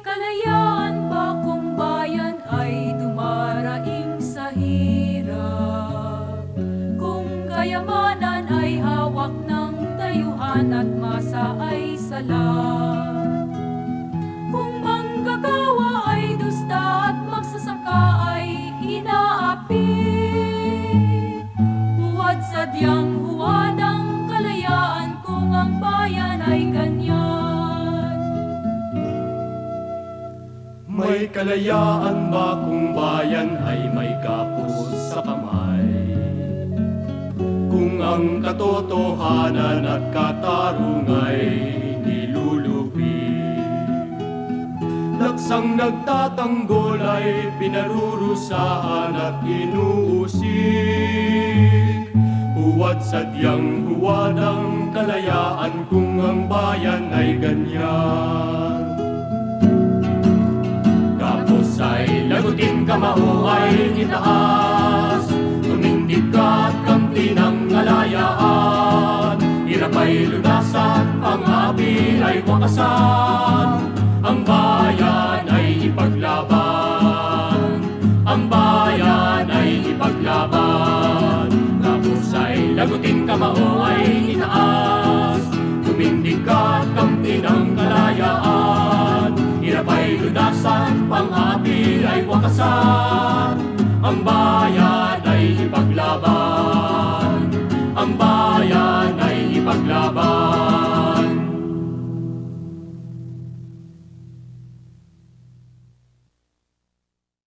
kalayaan ba kung bayan ay dumaraing sa hirap? Kung kayamanan ay hawak ng tayuhan at masa ay salat. May kalayaan ba kung bayan ay may kapos sa kamay? Kung ang katotohanan at katarungan ay nilulupi Laksang nagtatanggol ay pinarurusahan at inuusik Huwad sadyang huwad ang kalayaan kung ang bayan ay ganyan kamao ay itaas Tumindig ka at kampi ng kalayaan Hirap ay lunasan, pang-api ay wakasan. Ang bayan ay ipaglaban. Ang bayan ay ipaglaban. Kapos ay lagutin kamao ay itaas Tumindig ka at kampi ng kalayaan Iludasan pang-api ay wakasan. Ang bayan ay ipaglaban. Ang bayan